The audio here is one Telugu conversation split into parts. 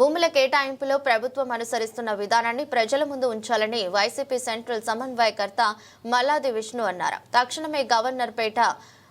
భూముల కేటాయింపులో ప్రభుత్వం అనుసరిస్తున్న విధానాన్ని ప్రజల ముందు ఉంచాలని వైసీపీ సెంట్రల్ సమన్వయకర్త మల్లాది విష్ణు అన్నారు. తక్షణమే గవర్నర్ పేట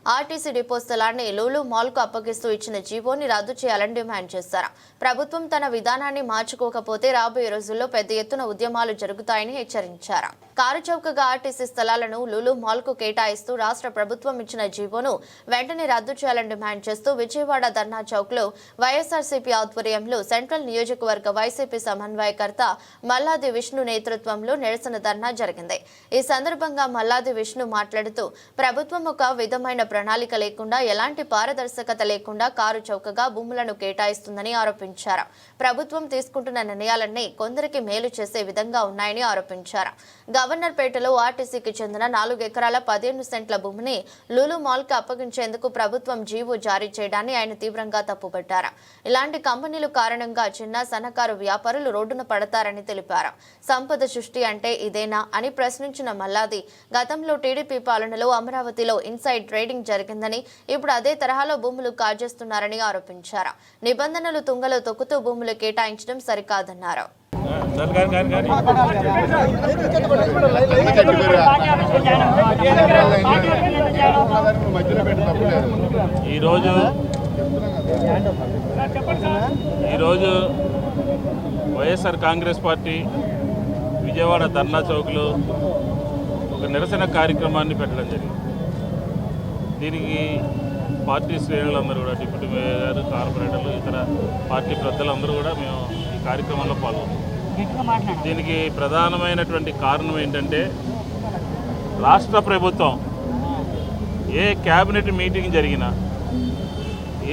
ఆర్టీసీ డిపో స్థలాన్ని లూలు మాల్కు అప్పగిస్తూ ఇచ్చిన జీవోని రద్దు చేయాలని డిమాండ్ చేశారు. ప్రభుత్వం తన విధానాన్ని మార్చుకోకపోతే రాబోయే రోజుల్లో పెద్ద ఎత్తున ఉద్యమాలు జరుగుతాయని హెచ్చరించారు. కారుచౌకగా ఆర్టీసీ స్థలాలను లూలు మాల్కు కేటాయిస్తూ రాష్ట్ర ప్రభుత్వం ఇచ్చిన జీవోను వెంటనే రద్దు చేయాలని డిమాండ్ చేస్తూ విజయవాడ ధర్నా చౌక్లో వైఎస్ఆర్సీపీ ఆధ్వర్యంలో సెంట్రల్ నియోజకవర్గ వైసీపీ సమన్వయకర్త మల్లాది విష్ణు నేతృత్వంలో నిరసన ధర్నా జరిగింది. ఈ సందర్భంగా మల్లాది విష్ణు మాట్లాడుతూ ప్రభుత్వం ఒక విధమైన ప్రణాళిక లేకుండా ఎలాంటి పారదర్శకత లేకుండా కారు చౌకగా భూములను కేటాయిస్తుందని ఆరోపించారు. ప్రభుత్వం తీసుకుంటున్న నిర్ణయాలన్నీ కొందరికి మేలు చేసే విధంగా ఉన్నాయని ఆరోపించారు. గవర్నర్ పేటలో ఆర్టీసీకి చెందిన నాలుగు ఎకరాల పదిహేను సెంట్ల భూమిని లూలు మాల్కి అప్పగించేందుకు ప్రభుత్వం జీవో జారీ చేయడాన్ని ఆయన తీవ్రంగా తప్పుపట్టారు. ఇలాంటి కంపెనీలు కారణంగా చిన్న సన్నకారు వ్యాపారులు రోడ్డున పడతారని తెలిపారు. సంపద సృష్టి అంటే ఇదేనా అని ప్రశ్నించిన మల్లాది గతంలో టీడీపీ పాలనలో అమరావతిలో ఇన్సైడ్ ట్రేడింగ్ జరిగిందని ఇప్పుడు అదే తరహాలో భూములు కాజేస్తున్నారని ఆరోపించారు. నిబంధనలు తుంగలో తొక్కుతూ భూములు కేటాయించడం సరికాదన్నారు. ఈరోజు ఈరోజు YSR Congress party Vijayawada dharna చౌక్లో ఒక నిరసన కార్యక్రమాన్ని పెట్టడం జరిగింది. దీనికి పార్టీ శ్రేణులందరూ కూడా డిప్యూటీ మేయర్ గారు కార్పొరేటర్లు ఇతర పార్టీ పెద్దలందరూ కూడా మేము ఈ కార్యక్రమంలో పాల్గొన్నాం. దీనికి ప్రధానమైనటువంటి కారణం ఏంటంటే రాష్ట్ర ప్రభుత్వం ఏ క్యాబినెట్ మీటింగ్ జరిగినా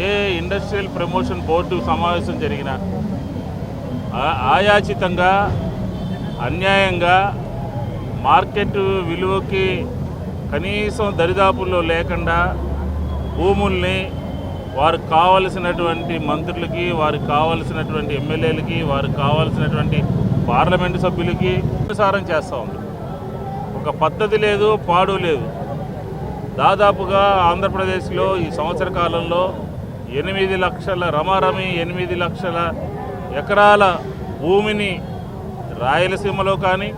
ఏ ఇండస్ట్రియల్ ప్రమోషన్ బోర్డు సమావేశం జరిగినా ఆయాచితంగా అన్యాయంగా మార్కెట్ విలువకి కనీసం దరిదాపుల్లో లేకుండా భూముల్ని వారికి కావలసినటువంటి మంత్రులకి వారికి కావలసినటువంటి ఎమ్మెల్యేలకి వారికి కావలసినటువంటి పార్లమెంటు సభ్యులకి అనుసారం చేస్తూ ఉంది. ఒక పద్ధతి లేదు పాడు లేదు. దాదాపుగా ఆంధ్రప్రదేశ్లో ఈ సంవత్సర కాలంలో ఎనిమిది లక్షల రమారమి ఎనిమిది లక్షల ఎకరాల భూమిని రాయలసీమలో కానీ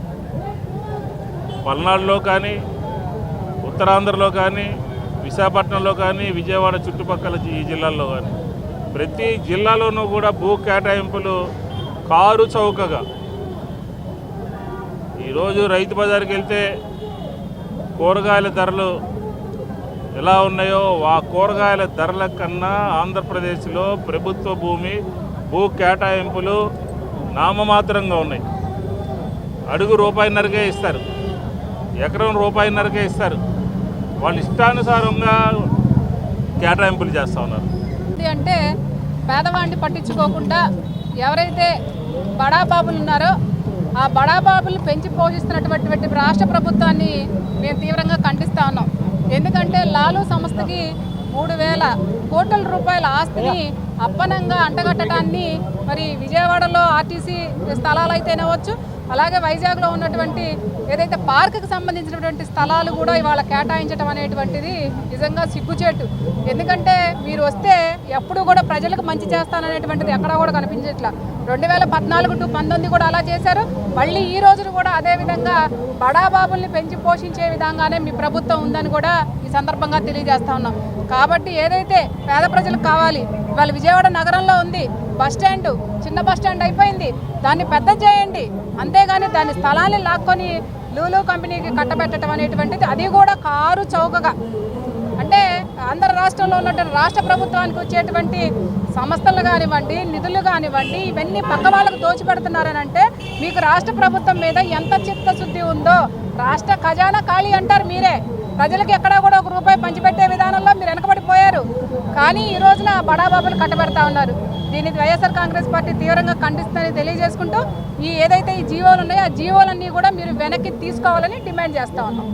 పల్నాడులో కానీ ఉత్తరాంధ్రలో కానీ విశాఖపట్నంలో కానీ విజయవాడ చుట్టుపక్కల ఈ జిల్లాల్లో కానీ. ప్రతి జిల్లాలోనూ కూడా భూ కేటాయింపులు కారు చౌకగా. ఈరోజు రైతు బజార్కి వెళ్తే కూరగాయల ధరలు ఎలా ఉన్నాయో ఆ కూరగాయల ధరల కన్నా ఆంధ్రప్రదేశ్లో ప్రభుత్వ భూమి భూ కేటాయింపులు నామమాత్రంగా ఉన్నాయి. అడుగు రూపాయిన్నరకే ఇస్తారు. ఎకరం రూపాయిన్నరకే ఇస్తారు. వాళ్ళు ఇష్టానుసారంగా కేటాయింపులు చేస్తూ ఉన్నారు. అంటే పేదవాడిని పట్టించుకోకుండా ఎవరైతే బడాబాబులు ఉన్నారో ఆ బడాబాబులు పెంచి పోషిస్తున్నటువంటి రాష్ట్ర ప్రభుత్వాన్ని మేము తీవ్రంగా ఖండిస్తా ఉన్నాం. ఎందుకంటే లాలు సంస్థకి మూడు వేల కోట్ల రూపాయల ఆస్తిని అప్పనంగా అంటగట్టడాన్ని మరి విజయవాడలో ఆర్టీసీ స్థలాలు అయితేనే అవ్వచ్చు. అలాగే వైజాగ్లో ఉన్నటువంటి ఏదైతే పార్కుకి సంబంధించినటువంటి స్థలాలు కూడా ఇవాళ కేటాయించడం అనేటువంటిది నిజంగా సిగ్గుచేటు. ఎందుకంటే మీరు వస్తే ఎప్పుడు కూడా ప్రజలకు మంచి చేస్తాననేటువంటిది ఎక్కడా కూడా కనిపించట్లా. రెండు వేల పద్నాలుగు టు పంతొమ్మిది కూడా అలా చేశారు. మళ్ళీ ఈ రోజున కూడా అదే విధంగా బడాబాబుల్ని పెంచి పోషించే విధంగానే మీ ప్రభుత్వం ఉందని కూడా ఈ సందర్భంగా తెలియజేస్తా ఉన్నాం. కాబట్టి ఏదైతే పేద ప్రజలకు కావాలి ఇవాళ విజయవాడ నగరంలో ఉంది బస్ స్టాండ్ చిన్న బస్ స్టాండ్ అయిపోయింది దాన్ని పెద్ద చేయండి. అంతేగాని దాని స్థలాన్ని లాక్కొని లూలు కంపెనీకి కట్టబెట్టడం అనేటువంటిది అది కూడా కారు చౌకగా. అంటే ఆంధ్ర రాష్ట్రంలో ఉన్నటువంటి రాష్ట్ర ప్రభుత్వానికి వచ్చేటువంటి సంస్థలు కానివ్వండి నిధులు కానివ్వండి ఇవన్నీ పక్క వాళ్ళకు దోచిపెడుతున్నారని అంటే మీకు రాష్ట్ర ప్రభుత్వం మీద ఎంత చిత్తశుద్ధి ఉందో రాష్ట్ర ఖజానా ఖాళీ అంటారు మీరే. ప్రజలకు ఎక్కడ కూడా ఒక రూపాయి పంచిపెట్టే విధానంలో మీరు వెనకబడిపోయారు. కానీ ఈ రోజున బడాబాబులు కట్టబెడతా ఉన్నారు. దీన్ని వైఎస్ఆర్ కాంగ్రెస్ పార్టీ తీవ్రంగా ఖండిస్తుందని తెలియజేసుకుంటూ ఈ ఏదైతే ఈ జీవోలు ఉన్నాయో ఆ జీవోలన్నీ కూడా మీరు వెనక్కి తీసుకోవాలని డిమాండ్ చేస్తా ఉన్నాం.